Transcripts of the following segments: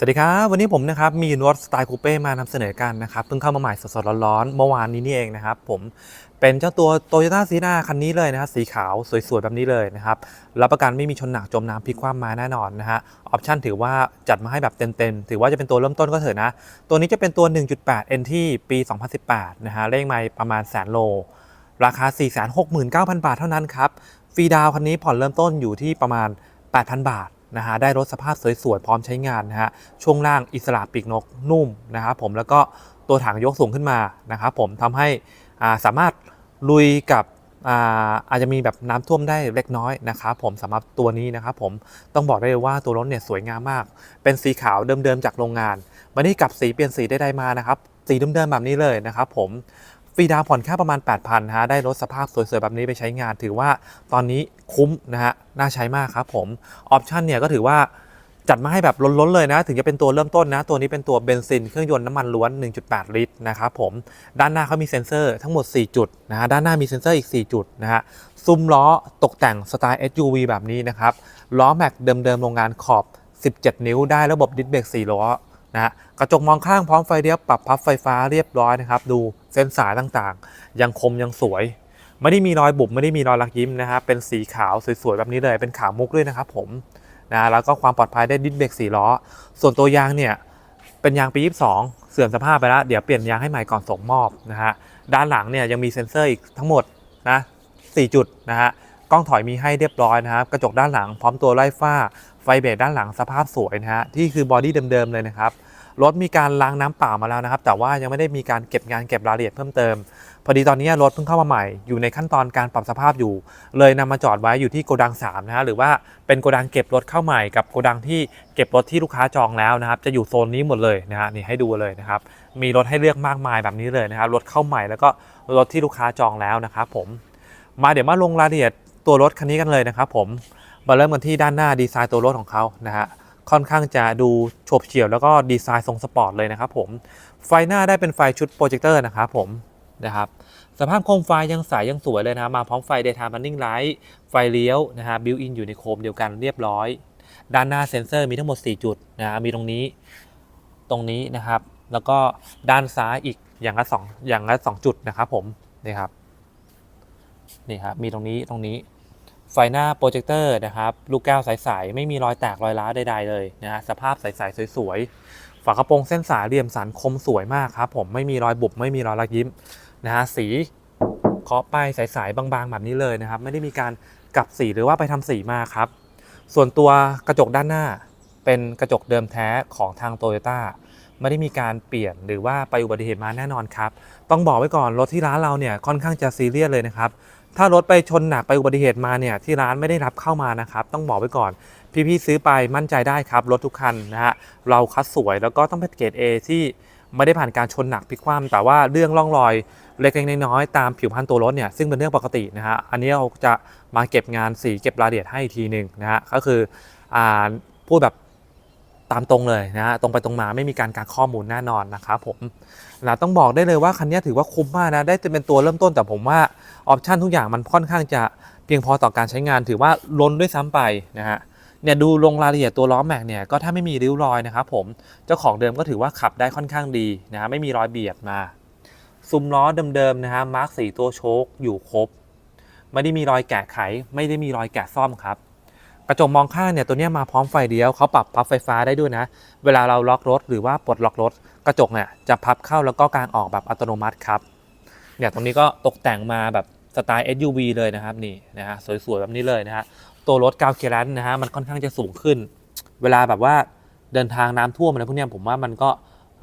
สวัสดีครับ วันนี้ผมนะครับมีรถสไตล์คูเป้มานำเสนอกันนะครับเพิ่งเข้ามาใหม่สดๆร้อนๆเมื่อวานนี้นี่เองนะครับผมเป็นเจ้าตัว t o y ยต้าซีนาคันนี้เลยนะครับสีขาวสวยๆแบบนี้เลยนะครับรับประกันไม่มีชนหนักจมน้ำพลิกคว่ำมาแน่นอนนะฮะออปชั่นถือว่าจัดมาให้แบบเต็มๆ ถือว่าจะเป็นตัวเริ่มต้นก็เถอะนะ ตัวนี้จะเป็นตัว 1.8 NT ปี 2018 นะฮะเลขไมล์ประมาณแสนโล ราคา 469,000 บาทเท่านั้นครับฟรีดาวคันนี้ผ่อนเริ่มต้นอยู่ที่ประมาณ 8,000 บาท นะฮะได้รถสภาพสวยๆพร้อมใช้งานนะฮะช่วงล่างอิสระปีกนกนุ่มนะครับผมแล้วก็ตัวถังยกสูงขึ้นมานะครับผมทำให้อ่าสามารถลุยกับอาอาจจะมีแบบน้ำท่วมได้เล็กน้อยนะครับผมสำหรับตัวนี้นะครับผมต้องบอกได้เลยว่าตัวรถเนี่ยสวยงามมาก เป็นสีขาวเดิมๆจากโรงงานไม่ได้กลับสีเปลี่ยนสีได้ๆมานะครับสีเดิมๆแบบนี้เลยนะครับผม รีดาวผ่อนค่าประมาณ 8,000นฮะได้รถสภาพสวยๆ แบบนี้ไปใช้งาน ถือว่าตอนนี้คุ้มนะฮะน่าใช้มากครับผมออปชันเนี่ยก็ถือว่าจัดมาให้แบบล้นๆเลยนะ ถึงจะเป็นตัวเริ่มต้นนะ ตัวนี้เป็นตัวเบนซิน เครื่องยนต์น้ำมันล้วน 1.8 ลิตรนะครับผม ด้านหน้าเขามีเซ็นเซอร์ทั้งหมด 4 จุดนะฮะ ด้านหน้ามีเซ็นเซอร์อีก 4 จุดนะฮะ ซุ้มล้อตกแต่งสไตล์ SUV แบบนี้นะครับ ล้อแม็กเดิมๆ โรงงานขอบ 17 นิ้วได้ระบบดิสเบรก4ล้อ นะฮะกระจกมองข้างพร้อมไฟเลี้ยวปรับพับไฟฟ้าเรียบร้อยนะครับ ดูเส้นสายต่างๆ ยังคมยังสวย ไม่ได้มีรอยบุบไม่ได้มีรอยลักยิ้มนะครับเป็นสีขาวสวยๆแบบนี้เลย เป็นขาวมุกด้วยนะครับผมนะแล้วก็ความปลอดภัยได้ดิสเบรกสี่ล้อ ส่วนตัวยางเนี่ยเป็นยางปี22 เสื่อมสภาพไปแล้ว เดี๋ยวเปลี่ยนยางให้ใหม่ก่อนส่งมอบนะฮะด้านหลังเนี่ยยังมีเซ็นเซอร์อีกทั้งหมดนะ4จุดนะฮะกล้องถอยมีให้เรียบร้อยนะครับกระจกด้านหลังพร้อมตัวไล่ฝ้า ฟเบรกด้านหลังสภาพสวยนะฮะที่คือบอดี้เดิมๆเลยนะครับรถมีการล้างน้ำเปล่ามาแล้วนะครับ แต่ว่ายังไม่ได้มีการเก็บงานเก็บรายละเอียดเพิ่มเติม พอดีตอนนี้รถเพิ่งเข้ามาใหม่ อยู่ในขั้นตอนการปรับสภาพอยู่ เลยนำมาจอดไว้อยู่ที่โกดัง3นะฮะหรือว่าเป็นโกดังเก็บรถเข้าใหม่กับโกดังที่เก็บรถที่ลูกค้าจองแล้วนะครับ จะอยู่โซนนี้หมดเลยนะฮะนี่ให้ดูเลยนะครับ มีรถให้เลือกมากมายแบบนี้เลยนะครับรถเข้าใหม่แล้วก็รถที่ลูกค้าจองแล้วนะครับผมมาเดี๋ยวมาลงรายละเอียดตัวรถคันนี้กันเลยนะครับผม มาเริ่มกันที่ด้านหน้าดีไซน์ตัวรถของเขานะฮะค่อนข้างจะดูโฉบเฉี่ยวแล้วก็ดีไซน์ทรงสปอร์ตเลยนะครับผมไฟหน้าได้เป็นไฟชุดโปรเจคเตอร์นะครับผมนะครับสภาพโคมไฟยังใสยังสวยเลยนะมาพร้อมไฟ daytime running light ไฟเลี้ยวนะฮะ built in อยู่ในโคมเดียวกันเรียบร้อย ด้านหน้าเซ็นเซอร์มีทั้งหมด 4 จุดนะฮะมีตรงนี้ตรงนี้นะครับ แล้วก็ด้านซ้ายอีกอย่างละสองอย่างละสองจุดนะครับผมนี่ครับนี่ครับมีตรงนี้ตรงนี้ ไฟหน้าโปรเจคเตอร์นะครับ ลูกแก้วใสๆ ไม่มีรอยแตกรอยร้าวใดๆเลยนะฮะสภาพใสๆ สวยๆ ฝากระโปรงเส้นสายเหลี่ยมสันคมสวยมากครับผมไม่มีรอยบุบไม่มีรอยรักยิ้มนะฮะสีเคาะไปใสๆ บางๆ แบบนี้เลยนะครับ ไม่ได้มีการกลับสีหรือว่าไปทำสีมาครับ ส่วนตัวกระจกด้านหน้าเป็นกระจกเดิมแท้ของทางโตโยต้าไม่ได้มีการเปลี่ยนหรือว่าไปอุบัติเหตุมาแน่นอนครับ ต้องบอกไว้ก่อนรถที่ร้านเราเนี่ยค่อนข้างจะซีเรียสเลยนะครับ ถ้ารถไปชนหนักไปอุบัติเหตุมาเนี่ยที่ร้านไม่ได้รับเข้ามานะครับ ต้องบอกไว้ก่อน พี่ๆซื้อไปมั่นใจได้ครับรถทุกคันนะฮะเราคัดสวยแล้วก็ต้องเป็นเกรด A ที่ไม่ได้ผ่านการชนหนักพลิกคว่ำแต่ว่าเรื่องร่องรอยเล็กๆน้อยๆตามผิวพรรณตัวรถเนี่ยซึ่งเป็นเรื่องปกตินะฮะอันนี้เราจะมาเก็บงานสีเก็บรายละเอียดให้อีกทีหนึ่งนะฮะก็คืออ่าพูดแบบ ตามตรงเลยนะฮะตรงไปตรงมาไม่มีการการข้อมูลแน่นอนนะครับผมนะต้องบอกได้เลยว่าคันนี้ถือว่าคุ้มมากนะได้เป็นตัวเริ่มต้นแต่ผมว่าออปชันทุกอย่างมันค่อนข้างจะเพียงพอต่อการใช้งานถือว่าล้นด้วยซ้ำไปนะฮะเนี่ยดูลงรายละเอียดตัวล้อแม็กเนี่ยก็ถ้าไม่มีริ้วรอยนะครับผมเจ้าของเดิมก็ถือว่าขับได้ค่อนข้างดีนะฮะไม่มีรอยเบียดมาซุ้มล้อเดิมๆนะฮะมาร์กสีตัวโชคอยู่ครบ ไม่ได้มีรอยแกะไข ไม่ได้มีรอยแกะซ่อมครับ กระจกมองข้างเนี่ยตัวนี้มาพร้อมไฟเลี้ยวเขาปรับพับไฟฟ้าได้ด้วยนะ เวลาเราล็อกรถหรือว่าปลดล็อกรถ กระจกเนี่ยจะพับเข้าแล้วก็กางออกแบบอัตโนมัติครับเนี่ยตรงนี้ก็ตกแต่งมาแบบสไตล์ SUV เลยนะครับนี่นะฮะสวยๆแบบนี้เลยนะฮะตัวรถกาวเคลันนะฮะมันค่อนข้างจะสูงขึ้น เวลาแบบว่าเดินทางน้ำท่วมอะไรพวกนี้ผมว่ามันก็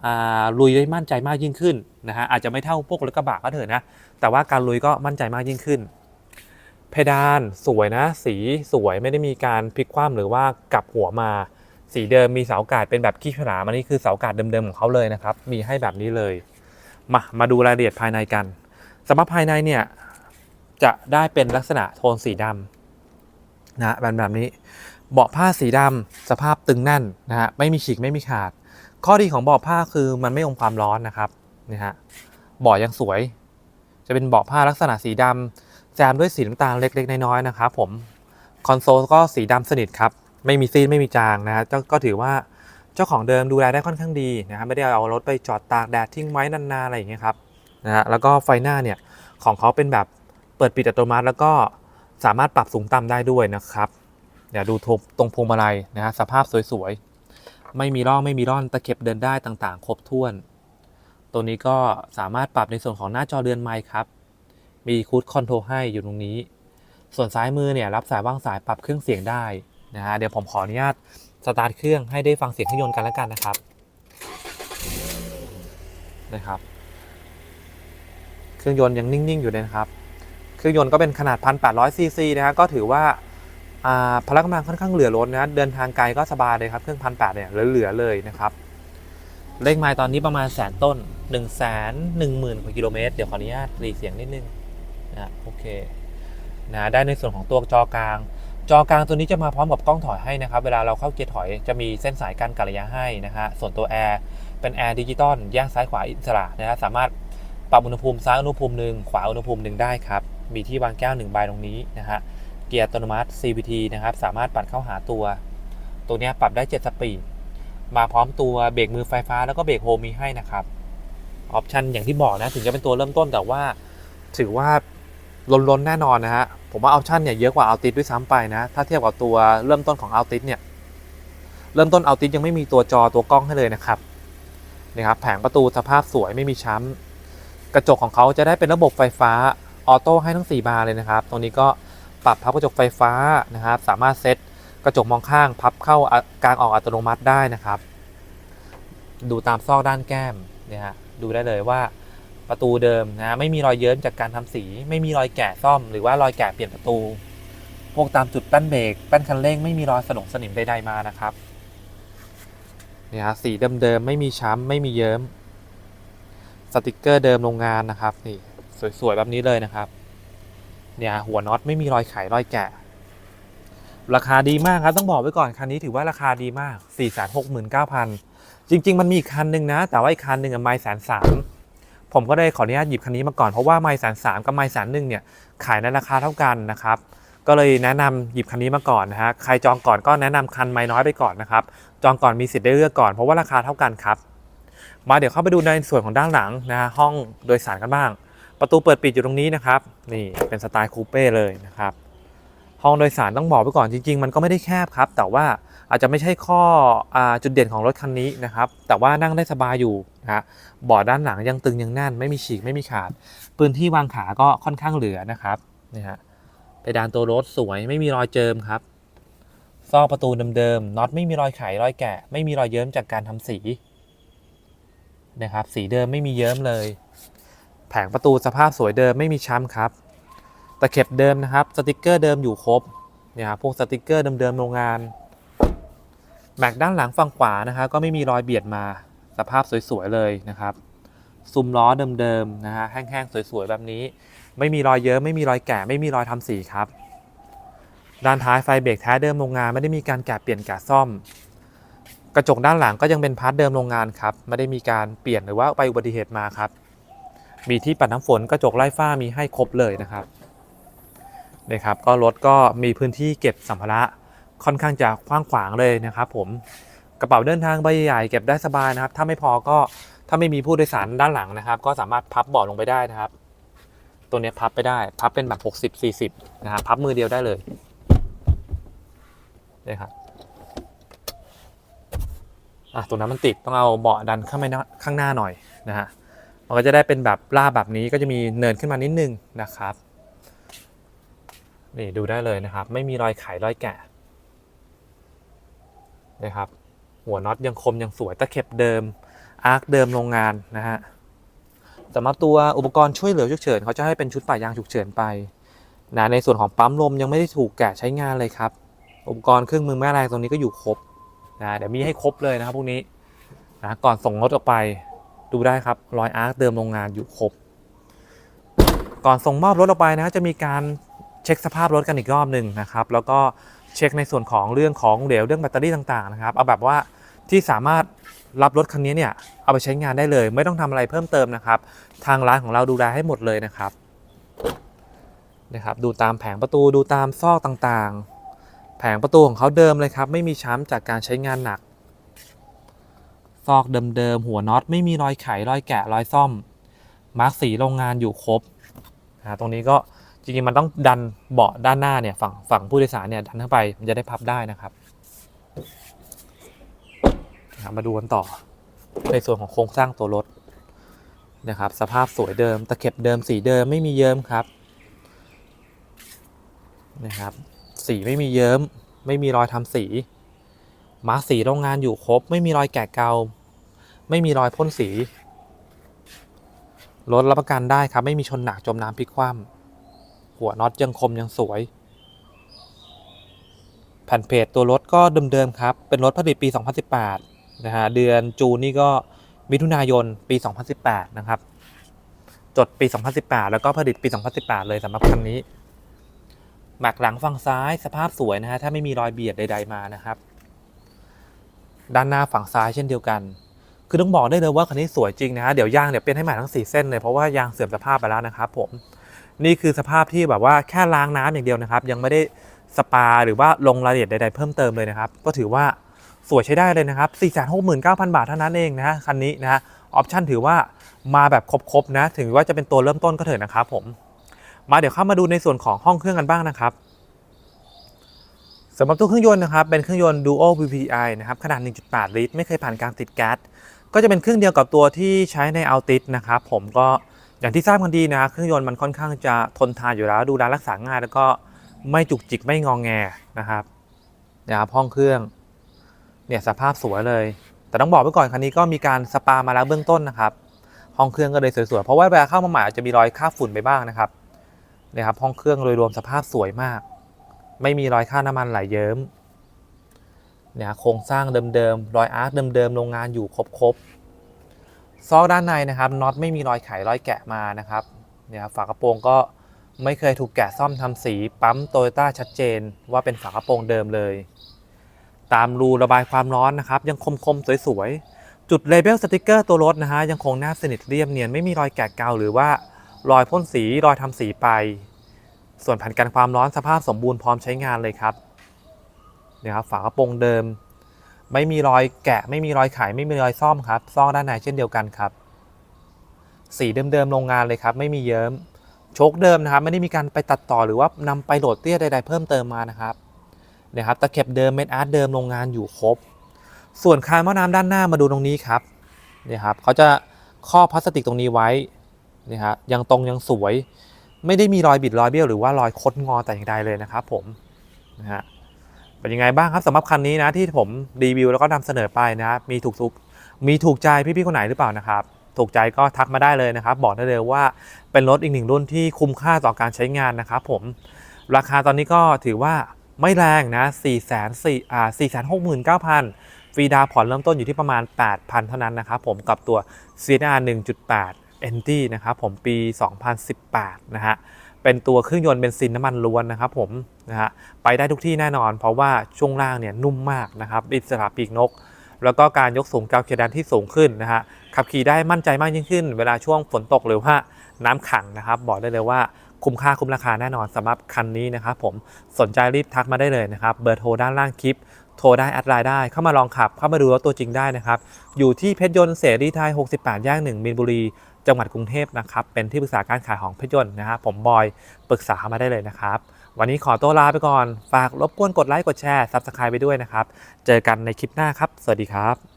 อ่าลุยได้มั่นใจมากยิ่งขึ้นนะฮะอาจจะไม่เท่าพวกรถกระบะก็เถอะนะแต่ว่าการลุยก็มั่นใจมากยิ่งขึ้น เพดานสวยนะ สีสวยไม่ได้มีการพลิกคว่ำหรือว่ากลับหัวมา สีเดิมมีเสาอากาดเป็นแบบขี้ฉลามอันนี้คือเสาอากาดเดิมๆของเขาเลยนะครับ มีให้แบบนี้เลยมามาดูรายละเอียดภายในกันสำหรับภายในเนี่ยจะได้เป็นลักษณะโทนสีดำนะแบบแบบนี้ เบาะผ้าสีดำสภาพตึงแน่นนะฮะไม่มีฉีกไม่มีขาด ข้อดีของเบาะผ้าคือมันไม่อมความร้อนนะครับนี่ฮะเบาะยังสวย จะเป็นเบาะผ้าลักษณะสีดำ แซมด้วยสีน้ำตาลเล็ก ๆ น้อยๆนะครับผมคอนโซลก็สีดำสนิทครับ ไม่มีซีดไม่มีจางนะฮะก็ถือว่าเจ้าของเดิมดูแลได้ค่อนข้างดีนะครับไม่ได้เอารถไปจอดตากแดดทิ้งไว้นานๆอะไรอย่างเงี้ยครับนะฮะแล้วก็ไฟหน้าเนี่ยของเขาเป็นแบบเปิดปิดอัตโนมัติ แล้วก็สามารถปรับสูงต่ำได้ด้วยนะครับเดี๋ยวดูตรงพวงมาลัยนะฮะสภาพสวยๆ ไม่มีร่องไม่มีร่อนตะเข็บเดินได้ต่างๆ ครบถ้วน ตัวนี้ก็สามารถปรับในส่วนของหน้าจอเรือนไมค์ครับ มีคูดคอนโทรลให้อยู่ตรงนี้ ส่วนซ้ายมือเนี่ยรับสายว่างสายปรับเครื่องเสียงได้นะฮะเดี๋ยวผมขออนุญาตสตาร์ทเครื่องให้ได้ฟังเสียงเครื่องยนต์กันแล้วกันนะครับนะครับ เครื่องยนต์ยังนิ่ง ๆ อยู่เลยนะครับ เครื่องยนต์ก็เป็นขนาด 1,800ซีซีนะฮะก็ถือว่าพละกำลังค่อนข้างเหลือล้นนะฮะเดินทางไกลก็สบายเลยครับ เครื่องพันแปดเนี่ยเหลือๆเลยนะครับ เลขไมล์ตอนนี้ประมาณแสนต้น1นึ่งแสนหนึ่งหมื่นกว่ากิโลเมตร เดี๋ยวขออนุญาตรีเสียงนิดนึง นะโอเคนะได้ในส่วนของตัวจอกลาง จอกลางตัวนี้จะมาพร้อมกับกล้องถอยให้นะครับ เวลาเราเข้าเกียร์ถอยจะมีเส้นสายการกันระยะให้นะฮะส่วนตัวแอร์เป็นแอร์ดิจิตอลแยกซ้ายขวาอิสระนะฮะสามารถปรับอุณหภูมิซ้ายอุณหภูมิหนึ่งขวาอุณหภูมิหนึ่งได้ครับ มีที่วางแก้วหนึ่งใบตรงนี้นะฮะเกียร์อัตโนมัติ CVT นะครับสามารถปั่นเข้าหาตัว ตัวนี้ปรับได้ 7 สปีดมาพร้อมตัวเบรกมือไฟฟ้าแล้วก็เบรกโฮมมีให้นะครับออปชันอย่างที่บอกนะถึงจะเป็นตัวเริ่มต้นแต่ว่า ถือว่า ล้นๆแน่นอนนะฮะ ผมว่าออปชันเนี่ยเยอะกว่าเอัลติสด้วยซ้ำไปนะ ถ้าเทียบกับตัวเริ่มต้นของเอัลติสเนี่ย เริ่มต้นเอัลติสยังไม่มีตัวจอตัวกล้องให้เลยนะครับนี่ครับ แผงประตูสภาพสวยไม่มีช้ำ กระจกของเขาจะได้เป็นระบบไฟฟ้าออโต้ให้ทั้ง 4 บานเลยนะครับ ตรงนี้ก็ปรับพับกระจกไฟฟ้านะครับ สามารถเซตกระจกมองข้างพับเข้ากลางออกอัตโนมัติได้นะครับ ดูตามซอกด้านแก้มเนี่ยฮะ ดูได้เลยว่า ประตูเดิมนะไม่มีรอยเยิ้มจากการทำสี ไม่มีรอยแกะซ่อมหรือว่ารอยแกะเปลี่ยนประตู พวกตามจุดแป้นเบรกแป้นคันเร่งไม่มีรอยสนงสนิมใดๆมานะครับเนี่ยฮะสีเดิมๆไม่มีช้ำไม่มีเยิ้มสติกเกอร์เดิมโรงงานนะครับนี่สวยๆแบบนี้เลยนะครับเนี่ยหัวน็อตไม่มีรอยไขรอยแกะ ราคาดีมากครับต้องบอกไว้ก่อนคันนี้ถือว่าราคาดีมาก 4 6 9 0 0 0 จริง ๆ มันมีอีกคันหนึ่งนะ แต่ว่าอีกคันหนึ่งอะไมล์แสนสาม ผมก็ได้ขออนุญาตหยิบคันนี้มาก่อนเพราะว่าไมล์แสนสามกับไมล์แสนหนึ่งเนี่ยขายในราคาเท่ากันนะครับก็เลยแนะนำหยิบคันนี้มาก่อนนะฮะใครจองก่อนก็แนะนำคันไมล์น้อยไปก่อนนะครับจองก่อนมีสิทธิ์ได้เลือกก่อนเพราะว่าราคาเท่ากันครับมาเดี๋ยวเข้าไปดูในส่วนของด้านหลังนะฮะห้องโดยสารกันบ้าง ประตูเปิดปิดอยู่ตรงนี้นะครับนี่เป็นสไตล์คูเป้เลยนะครับห้องโดยสารต้องบอกไว้ก่อนจริง ๆ มันก็ไม่ได้แคบครับ แต่ว่า อาจจะไม่ใช่ข้ออจุดเด่นของรถคันนี้นะครับ แต่ว่านั่งได้สบายอยู่นะฮะเบาะด้านหลังยังตึงยังแน่น ไม่มีฉีกไม่มีขาด พื้นที่วางขาก็ค่อนข้างเหลือนะครับนี่ฮะไปดานตัวรถสวยไม่มีรอยเจิมครับซอกประตูเดิมๆน็อตไม่มีรอยไขรอยแกะ ไม่มีรอยเยิ้มจากการทำสีนะครับ สีเดิมไม่มีเยิ้มเลย แผงประตูสภาพสวยเดิมไม่มีช้ำครับตะเข็บเดิมนะครับ สติกเกอร์เดิมอยู่ครบเนี่ยครับพวกสติกเกอร์เดิมๆโรงงาน แม็กด้านหลังฝั่งขวานะครับก็ไม่มีรอยเบียดมาสภาพสวยๆเลยนะครับซุ้มล้อเดิมๆนะฮะแห้งๆสวยๆแบบนี้ ไม่มีรอยเยอะไม่มีรอยแกะไม่มีรอยทำสีครับ ด้านท้ายไฟเบรกแท้เดิมโรงงานไม่ได้มีการแกะเปลี่ยนแกะซ่อม กระจกด้านหลังก็ยังเป็นพาร์ทเดิมโรงงานครับไม่ได้มีการเปลี่ยนหรือว่าไปอุบัติเหตุมาครับ มีที่ปัดน้ำฝนกระจกไล่ฝ้ามีให้ครบเลยนะครับนี่ครับก็รถก็มีพื้นที่เก็บสัมภาระ ค่อนข้างจะกว้างขวางเลยนะครับผมกระเป๋าเดินทางใบใหญ่เก็บได้สบายนะครับ ถ้าไม่พอก็ถ้าไม่มีผู้โดยสารด้านหลังนะครับ ก็สามารถพับเบาะลงไปได้นะครับ ตัวนี้พับไปได้ พับเป็นแบบ 60 40 นะครับพับมือเดียวได้เลยนี่ครับอะตรงนั้นมันติดต้องเอาเบาะดันข้างในข้างหน้าหน่อยนะฮะมันก็จะได้เป็นแบบลาบแบบนี้ก็จะมีเนินขึ้นมานิดนึงนะครับนี่ดูได้เลยนะครับ ไม่มีรอยไขรอยแกะ นะครับ หัวน็อตยังคมยังสวยตะเข็บเดิม อาร์คเดิมโรงงานนะฮะสำหรับตัวอุปกรณ์ช่วยเหลือฉุกเฉินเขาจะให้เป็นชุดป่ายางฉุกเฉินไปนะในส่วนของปั๊มลมยังไม่ได้ถูกแกะใช้งานเลยครับ อุปกรณ์เครื่องมือแม่แรงตรงนี้ก็อยู่ครบนะเดี๋ยวมีให้ครบเลยนะครับพวกนี้นะก่อนส่งรถออกไปดูได้ครับรอยอาร์คเดิมโรงงานอยู่ครบ ก่อนส่งมอบรถออกไปนะจะมีการเช็คสภาพรถกันอีกรอบหนึ่งนะครับ แล้วก็ เช็คในส่วนของเรื่องของเหลวเรื่องแบตเตอรี่ต่างๆนะครับเอาแบบว่าที่สามารถรับรถคันนี้เนี่ยเอาไปใช้งานได้เลย ไม่ต้องทำอะไรเพิ่มเติมนะครับ ทางร้านของเราดูแลให้หมดเลยนะครับนะครับดูตามแผงประตูดูตามซอกต่างๆ แผงประตูของเขาเดิมเลยครับไม่มีช้ำจากการใช้งานหนัก ซอกเดิมๆหัวน็อตไม่มีรอยไขรอยแกะรอยซ่อมมาร์กสีโรงงานอยู่ครบนะตรงนี้ก็ จริงๆมันต้องดันเบาะด้านหน้าเนี่ยฝั่งฝั่งผู้โดยสารเนี่ยดันเข้าไปมันจะได้พับได้นะครับมาดูกันต่อในส่วนของโครงสร้างตัวรถนะครับ สภาพสวยเดิม ตะเข็บเดิมสีเดิมไม่มีเยิ้มครับนะครับ สีไม่มีเยิ้ม ไม่มีรอยทำสี มาร์กสีโรงงานอยู่ครบ ไม่มีรอยแกะเกา ไม่มีรอยพ่นสีรถรับประกันได้ครับ ไม่มีชนหนักจมน้ำพลิกคว่ำ หัวน็อตยังคมยังสวย แผ่นเพจตัวรถก็เดิมๆครับ เป็นรถผลิตปี 2018 นะฮะ เดือนจูนนี่ก็มิถุนายนปี 2018 นะครับ จดปี 2018 แล้วก็ผลิตปี 2018 เลยสำหรับคันนี้ หมักหลังฝั่งซ้ายสภาพสวยนะฮะ ถ้าไม่มีรอยเบียดใด ๆมานะครับ ด้านหน้าฝั่งซ้ายเช่นเดียวกัน คือต้องบอกได้เลยว่าคันนี้สวยจริงนะฮะ เดี๋ยวยางเดี๋ยวเปลี่ยนให้ใหม่ทั้ง 4 เส้นเลยเพราะว่ายางเสื่อมสภาพไปแล้วนะครับผม นี่คือสภาพที่แบบว่าแค่ล้างน้ำอย่างเดียวนะครับ ยังไม่ได้สปาหรือว่าลงรายละเอียดใดๆเพิ่มเติมเลยนะครับ ก็ถือว่าสวยใช้ได้เลยนะครับ 469,000 บาทเท่านั้นเองนะคันนี้นะฮะออปชั่นถือว่ามาแบบครบๆนะ ถึงว่าจะเป็นตัวเริ่มต้นก็เถอะนะครับผม มาเดี๋ยวเข้ามาดูในส่วนของห้องเครื่องกันบ้างนะครับสำหรับตัวเครื่องยนต์นะครับ เป็นเครื่องยนต์ Duo VPI นะครับ ขนาด 1.8 ลิตร ไม่เคยผ่านการติดแก๊ส ก็จะเป็นเครื่องเดียวกับตัวที่ใช้ใน Altis นะครับ ผมก็ อย่างที่ทราบกันดีนะเครื่องยนต์มันค่อนข้างจะทนทานอยู่แล้ว ดูแลรักษาง่าย แล้วก็ไม่จุกจิกไม่งองแงนะครับนะครับห้องเครื่องเนี่ยสภาพสวยเลย แต่ต้องบอกไว้ก่อนคันนี้ก็มีการสปามาแล้วเบื้องต้นนะครับ ห้องเครื่องก็เลยสวยๆเพราะว่าเวลาเข้ามาใหม่อาจจะมีรอยคราบฝุ่นไปบ้างนะครับนี่ยครับห้องเครื่องโดยรวมสภาพสวยมาก ไม่มีรอยค่าน้ำมันไหลเยิ้มเนี่ยโครงสร้างเดิมๆรอยอาร์คเดิมๆโรงงานอยู่ครบๆ ซอกด้านในนะครับน็อตไม่มีรอยไขรอยแกะมานะครับเนี่ยครับฝากระโปรงก็ไม่เคยถูกแกะซ่อมทำสี ปั๊มโตโยต้าชัดเจน ว่าเป็นฝากระโปรงเดิมเลย ตามรูระบายความร้อนนะครับ ยังคมๆสวยๆ จุดเลเบลสติกเกอร์ตัวรถนะฮะยังคงหน้าสนิทเรียบเนียนไม่มีรอยแกะเกาหรือว่ารอยพ่นสีรอยทำสีไป ส่วนแผ่นกันความร้อนสภาพสมบูรณ์พร้อมใช้งานเลยครับเนี่ยครับฝากระโปรงเดิม ไม่มีรอยแกะ ไม่มีรอยไขไม่มีรอยซ่อมครับซ่อมด้านในเช่นเดียวกันครับ สีเดิมๆโรงงานเลยครับ ไม่มีเยิ้มโชคเดิมนะครับ ไม่ได้มีการไปตัดต่อหรือว่านำไปโหลดเตี้ยใดๆเพิ่มเติมมานะครับนี่ยครับตะเข็บเดิมเม็ดอาร์ตเดิมโรงงานอยู่ครบ ส่วนคานหม้อน้ำด้านหน้ามาดูตรงนี้ครับนี่ครับเขาจะครอบพลาสติกตรงนี้ไว้นี่ยฮะยังตรงยังสวย ไม่ได้มีรอยบิดรอยเบี้ยวหรือว่ารอยคดงอแต่อย่างใดเลยนะครับผมนะฮะ เป็นยังไงบ้างครับสำหรับคันนี้นะที่ผมรีวิวแล้วก็นำเสนอไปนะครับมีถูกทุกมีถูกใจพี่ๆคนไหนหรือเปล่านะครับ ถูกใจก็ทักมาได้เลยนะครับ บอกได้เลยว่าเป็นรถอีกหนึ่งรุ่นที่คุ้มค่าต่อการใช้งานนะครับผมราคาตอนนี้ก็ถือว่าไม่แรงนะ4 4 0อ่า469,000ฟรีดาวน์ผ่อนเริ่มต้นอยู่ที่ประมาณ 8,000 เท่านั้นนะครับผมกับตัว CNR 1.8 NT นะครับผมปี 2018 นะฮะ เป็นตัวเครื่องยนต์เบนซินน้ำมันล้วนนะครับผมนะฮะไปได้ทุกที่แน่นอน เพราะว่าช่วงล่างเนี่ยนุ่มมากนะครับอิสระปีกนก แล้วก็การยกสูงกาวเคดันที่สูงขึ้นนะฮะขับขี่ได้มั่นใจมากยิ่งขึ้น เวลาช่วงฝนตกหรือว่าน้ำขังนะครับ บอกได้เลยว่าคุ้มค่าคุ้มราคาแน่นอนสำหรับคันนี้นะครับผมสนใจรีบทักมาได้เลยนะครับเบอร์โทรด้านล่างคลิปโทรได้แอดไลน์ได้เข้ามาลองขับ เข้ามาดูรถตัวจริงได้นะครับ อยู่ที่เพชรยนต์เสรีไทย 68 แยก 1มีนบุรี จังหวัดกรุงเทพนะครับ เป็นที่ปรึกษาการขายของพยนต์นะครับผมบอยปรึกษามาได้เลยนะครับ วันนี้ขอตัวลาไปก่อน ฝากรบกวนกดไลค์กดแชร์ซับสไคร b ไปด้วยนะครับ เจอกันในคลิปหน้าครับ สวัสดีครับ